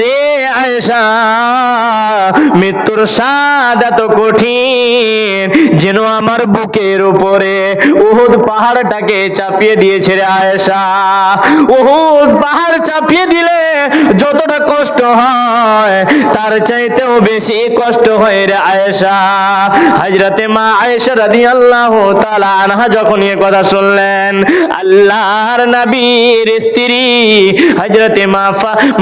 রে আয়েশা। মৃত্যুর স্বাদ এত কঠিন, যেন আমার বুকের উপরে উহুদ পাহাড়টাকে চাপিয়ে দিয়েছে রে আয়েশা। উহুদ পাহাড় চাপিয়ে দিলে যতটা কষ্ট হয়, তার চাইতেও বেশি কষ্ট হয় রে আয়েশা। হাজরাতে মা আয়েশা রাদিয়াল্লাহু তাআলা আনহা যখন এ কথা শুনলেন, আল্লাহর নবীর স্ত্রী হজরতে মা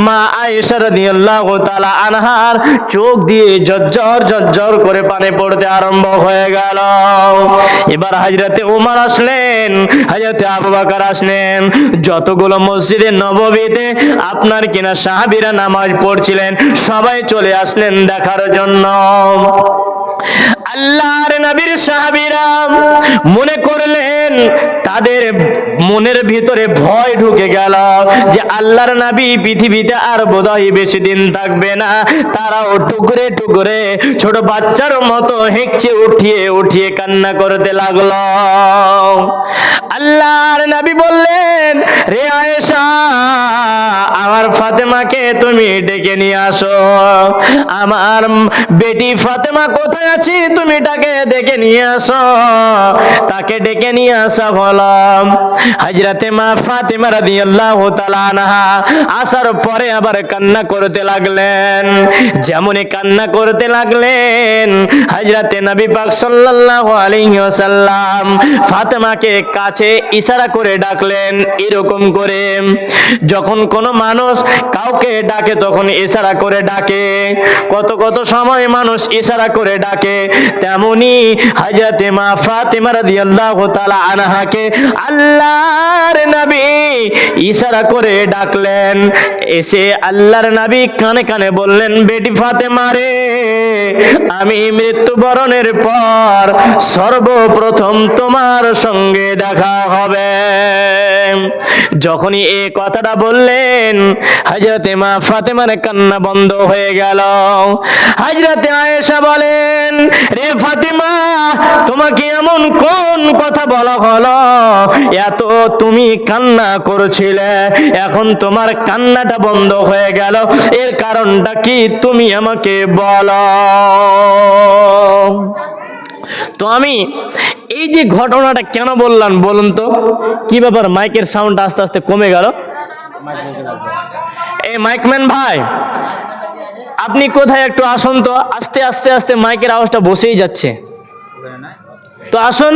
মা আয়েশা রাদিয়াল্লাহু তাআলা আনহার চোখ দিয়ে ঝরঝর ঝরঝর করে পানি পড়তে আরম্ভ হয়ে গেল। এবার হজরতে উমর আসলেন, হজরতে আবু আসলেন। যতগুলো মসজিদে নববীতে আপনার কিনা সাহাবীরা নামাজ পড়ছিলেন, সবাই চলে আসলেন দেখার জন্য। আল্লাহর নবীর সাহাবীরা মনে করলেন, তাদের মনের ভিতরে ভয় ঢুকে গেল যে আল্লাহর নবী পৃথিবীতে আর বোধহয় বেশি দিন থাকবে না। তারাও টুকরে টুকরে ছোট বাচ্চার মতো হেঁকছে উঠিয়ে উঠিয়ে কান্না করতে লাগল। আল্লাহর নবী বললেন, রে আয়েশা, আমার ফাতেমাকে তুমি ডেকে নিয়ে আসো। আমার বেটি ফাতেমা কোথায় আছে? তুমি তাকে ডেকে নিয়ে আসো। তাকে ডেকে নিয়ে আসা হলাম হাজরাতে মা ফাতেমা রাদিয়াল্লাহু তাআলা আনহা আসার পরে আবার কান্না করতে লাগলেন। যেমনই কান্না করতে লাগলেন হাজরাতে নবী পাক সাল্লাল্লাহু আলাইহি ওয়াসাল্লাম ফাতেমাকে কাছে ইশারা করে ডাকলেন এরকম করে। যখন কোনো মানুষ কাউকে ডাকে তখন ইশারা করে ডাকে। কত কত সময় মানুষ ইশারা করে ডাকে তেমনি হাজরাতে মা ফাতেমা রাদিয়াল্লাহু তাআলা আনহাকে আল্লাহর নবী ইশারা করে ডাকলেন এসে আল্লাহর নবী কানে কানে বললেন, বেটি ফাতেমা রে, আমি মৃত্যুবরণের পর সর্বপ্রথম তোমার সঙ্গে দেখা হবে। যখনই এ কথাটা বললেন হজরতে মা ফাতেমার কান্না বন্ধ হয়ে গেল। হজরতে আয়েশা বলেন, রে ফাতেমা, তোমাকে এমন কোন কথা বলা হলো? এত তুমি কান্না করছিলে, এখন তোমার কান্নাটা বন্ধ হয়ে গেল। এর কারণটা কি? তুমি আমাকে বলো। তো আমি এই যে ঘটনাটা কেন বললাম বলুন তো? কি ব্যাপার? মাইকের সাউন্ড আস্তে আস্তে কমে গেল? এই মাইকম্যান ভাই, আপনি কোথায়? একটু আসুন তো। আস্তে আস্তে আস্তে মাইকের আওয়াজটা বসেই যাচ্ছে। তো আসুন,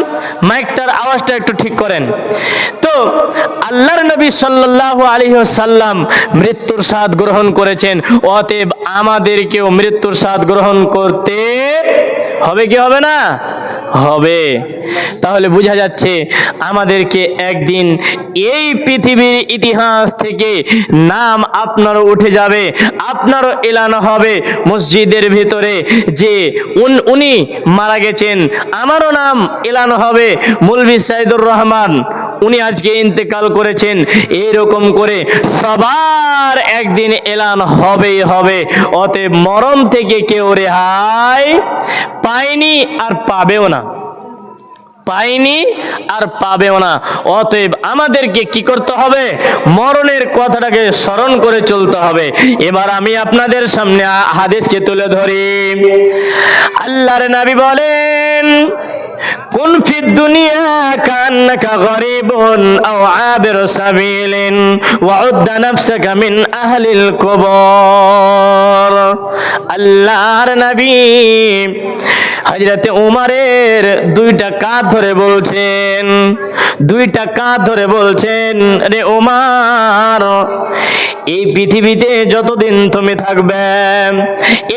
মাইকটার আওয়াজটা একটু ঠিক করেন। তো আল্লাহর নবী আলাইহি সাল্লাম মৃত্যুর স্বাদ গ্রহণ করেছেন। অতএব আমাদেরকেও মৃত্যুর স্বাদ গ্রহণ করতে হবে কি হবে না? হবে। তাহলে বোঝা যাচ্ছে আমাদেরকে একদিন এই পৃথিবীর ইতিহাস থেকে নাম আপনারও উঠে যাবে, আপনারও এলানো হবে মসজিদের ভিতরে যে উন- উনি মারা গেছেন, আমারও নাম এলানো হবে, মুলবি সাইদুর রহমান। উনি আজকে ইন্তেকাল করেছেন, এরকম করে সবার একদিন এলান হবেই হবে। অতএব মরণ থেকে কেউ রেহাই পায়নি আর পাবেও না। পাইনি আর পাবেও না। অতএব আমাদেরকে কি করতে হবে? মরণের কথাটাকে স্মরণ করে চলতে হবে। এবার আমি আপনাদের সামনে হাদিসকে তুলে ধরি। আল্লাহর নবী বলেন কুন ফি দুনিয়া কান্নাকা গরিবুন আও আবির সাবিলিন ওয়া উদ্দা নাফসাকা মিন আহলিল কুবর। আল্লাহর নবী হজরতে উমারের দুইটা কাঁধ ধরে বলছেন, দুইটা কাঁধ ধরে বলছেন, রে উমার, এই পৃথিবীতে যতদিন তুমি থাকবে,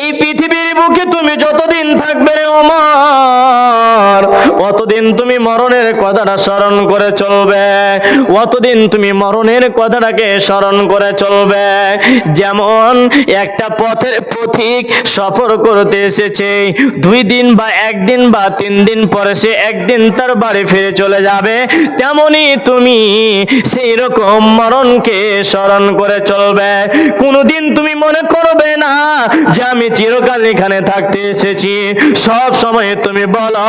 এই পৃথিবীর বুকে তুমি যতদিন থাকবে রে উমার অতদিন তুমি মরণের কথাটা স্মরণ করে চলবে? অতদিন তুমি মরণের কথাটাকে স্মরণ করে চলবে? যেমন একটা পথের পথিক সফর করতে এসেছে, দুই দিন বা একদিন বা তিন দিন পরে সে একদিন তার বাড়ি ফিরে চলে যাবে। তেমনি তুমি সেই রকম মরণকে স্মরণ করে চলবে। কোনোদিন তুমি মনে করবে না যে আমি চিরকাল এখানে থাকতে এসেছি। সব সময় তুমি বলো,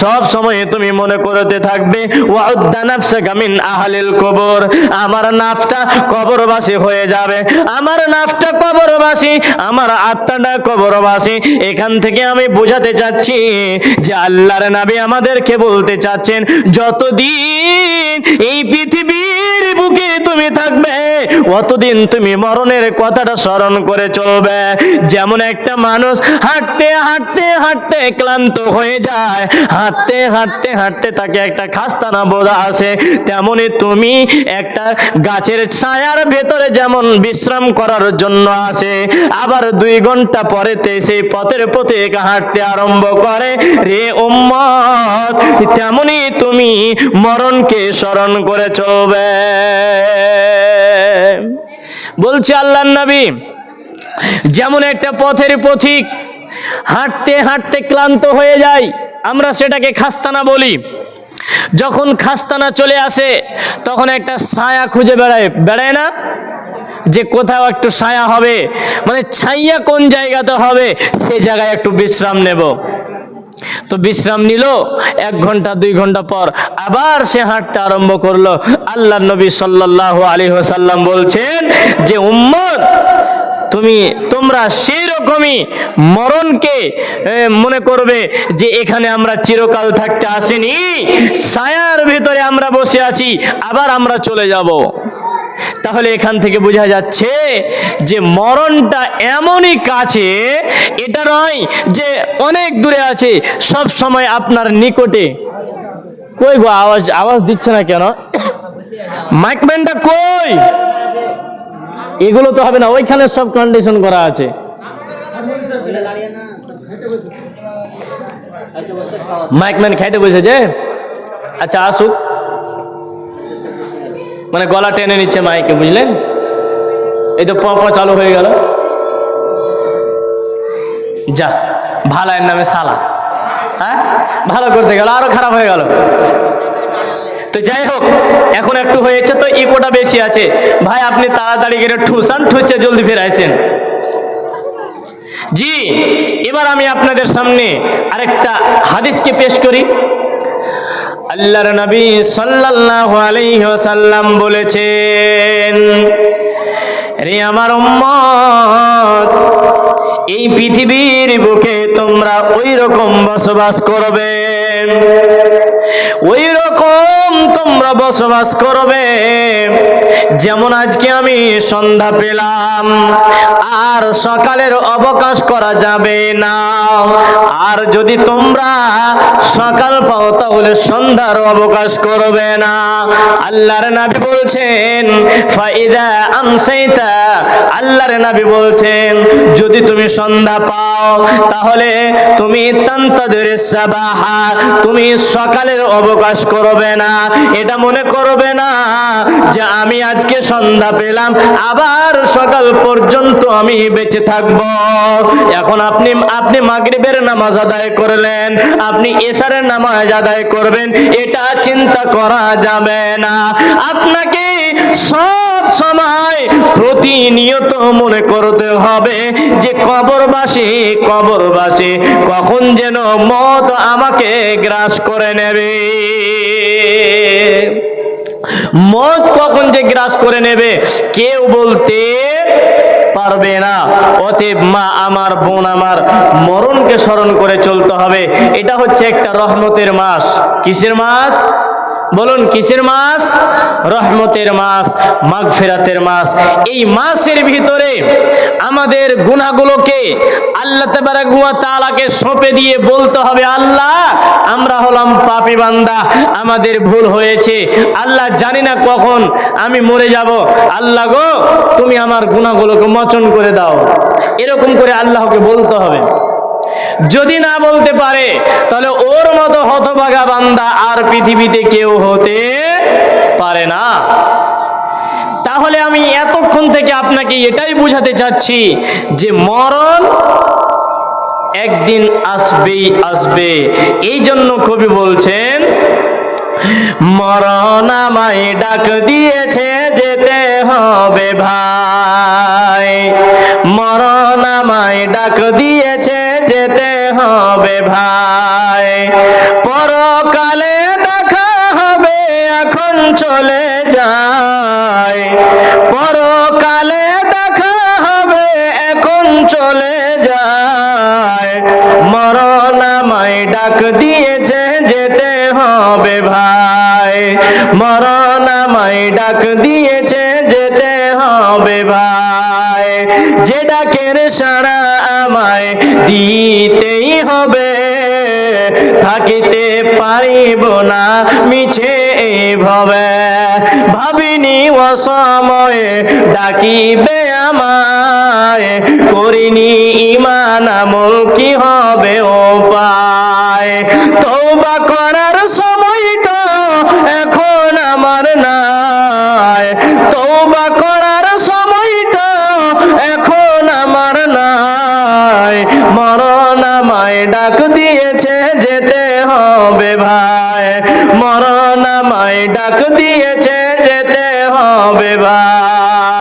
সব সময় তুমি মনে করতে থাকবে আমার নাফটা কবরবাসী হয়ে যাবে। আমার নাফটা কবরবাসী, আমার আত্মাটা কবরবাসী। এখান থেকে আমি বোঝাতে চাচ্ছি যে আল্লাহর নবী আমাদেরকে বলতে চাচ্ছেন, যতদিন এই পৃথিবীর বুকে তুমি থাকবে, অতদিন তুমি মরণের কথাটা স্মরণ করে চলবে। যেমন একটা মানুষ হাঁটতে হাঁটতে হাঁটতে ক্লান্ত হয়ে যায়, হাঁটতে হাঁটতে হাঁটতে তাকে একটা খাস্তানা বোধা আসে। তেমনি তুমি একটা গাছের ছায়ার ভেতরে যেমন বিশ্রাম করার জন্য আসে, আবার দুই ঘণ্টা পরেতে সেই পথের পথে হাঁটতে আরম্ভ করে। রে উম্মত, তেমনি তুমি মরণকে স্মরণ করে চলবে বলছে আল্লাহ নবী, যেমন একটা পথের পথিক হাঁটতে হাঁটতে ক্লান্ত হয়ে যায় আমরা সেটাকে খাস্তানা বলি। যখন খাস্তানা চলে আসে, তখন একটা ছায়া খুঁজে বেড়ায়। বেড়ায় না? যে কোথাও একটু ছায়া হবে মানে ছাইয়া কোন জায়গাতে হবে, সে জায়গায় একটু বিশ্রাম নেব। তো বিশ্রাম নিল, এক ঘণ্টা, দুই ঘণ্টা পর আবার সে হাঁটতে আরম্ভ করল। আল্লাহ নবী সাল্লাহ আলী সাল্লাম বলছেন যে, উম্মত তুমি, তোমরা সেই রকমই মরণকে মনে করবে যে এখানে আমরা চিরকাল থাকতে আসিনি। ছায়ার ভিতরে আমরা বসে আছি, আবার আমরা চলে যাব। তাহলে এখান থেকে বোঝা যাচ্ছে যে মরণটা এমনই কাছে, এটা নয় যে অনেক দূরে আছে, সব সময় আপনার নিকটে। কই গো, আওয়াজ আওয়াজ দিচ্ছে না কেন? মাইকম্যানটা কই? এগুলো তো হবে না, ওইখানে সব কন্ডিশন করা আছে। মাইকম্যান খাইতে বসেছে আচ্ছা আসুক। মানে গলা টেনে নিচ্ছে মাইকে, বুঝলেন? এই তো প প চালু হয়ে গেল। যা ভালাইয়ের নামে সালা হ্যাঁ? ভালো করতে গেল, আরও খারাপ হয়ে গেল। তো যাই হোক, এখন একটু হয়েছে তো ইকোটা বেশি আছে। ভাই, আপনি তাড়াতাড়ি করে ঠুসান, ঠুসে জলদি ফেরাইছেন জি, এবার আমি আপনাদের সামনে আরেকটা হাদিসকে পেশ করি। আল্লাহর নবী সাল্লাল্লাহু আলাইহি ওয়াসাল্লাম বলেছেন, রে আমার উম্মত, এই পৃথিবীর বুকে তোমরা ওই রকম বসবাস করবে। ওই রকম তোমরা বসবাস করবে। যেমন আজকে আমি সন্ধ্যা পেলাম, আর সকালের অবকাশ করা যাবে না। আর যদি তোমরা সকাল পাও, তাহলে সন্ধ্যার অবকাশ করবে না। আল্লাহর নবী বলছেন, ফাইদা আমসাইতা। আল্লাহর নবী বলছেন, যদি তুমি সন্ধ্যা পাও, তাহলে তুমি তান্তাদের সাবাহা, তুমি সকালের অবকাশ করবে না। এটা মনে করবে না যে আমি আজকে সন্ধ্যা পেলাম, আবার সকাল পর্যন্ত আমি বেঁচে থাকব। এখন আপনি আপনি মাগরিবের নামাজ আদায় করলেন, আপনি এসারের নামাজ আদায় করবেন, এটা চিন্তা করা যাবে না। আপনাকে সব সময় প্রতিনিয়ত মনে করতে হবে যে কবরবাসী কবরবাসী কখন যেন মত আমাকে গ্রাস করে নেবে। মত কখন যে গ্রাস করে নেবে, কেউ বলতে পারবে না। অতএব মা আমার, বোন আমার, মরণকে স্মরণ করে চলতে হবে। এটা হচ্ছে একটা রহমতের মাস। কিসের মাস? বলুন, কিসের মাস রহমতের মাস মাগফিরাতের মাস এই মাসের ভিতরে আমাদের গুণাগুলোকে আল্লাহ তাআলাকে সঁপে দিয়ে বলতে হবে, আল্লাহ, আমরা হলাম পাপী বান্দা, আমাদের ভুল হয়েছে। আল্লাহ জানি না কখন আমি মরে যাব। আল্লাহ গো, তুমি আমার গুণাগুলোকে মোচন করে দাও। এরকম করে আল্লাহকে বলতে হবে। যদি না বলতে পারে, তাহলে ওর মতো হতভাগা বান্দা আর পৃথিবীতে কেউ হতে পারে না। তাহলে আমি এতক্ষণ থেকে আপনাকে এটাই বুঝাতে চাচ্ছি যে মরণ একদিন আসবেই আসবে। এই জন্য কবি বলছেন মরণ আমায় ডাক দিয়েছে যেতে হবে ভাই। মরণ আমায় ডাক দিয়েছে যেতে হবে ভাই। পরকালে দেখা হবে, এখন চলে যায় পরকালে দেখা হবে, এখন চলে যায় মরণ আমায় ডাক যেতে হবে ভাই। মরণ আমায় ডাক দিয়েছে যেতে হবে ভাই। যে ডাকের সারা আমায় দিতেই হবে থাকিতে পারিব না, মিছে ভবে ভাবিনি অসময়ে ডাকিবে আমায়, করিনি ইমান আমল, কি হবে ও পায় তৌবা করার সময়টা ডাক দিয়েছে যেতে হবে ভাই। মরণ আমায় ডাক দিয়েছে যেতে হবে ভাই।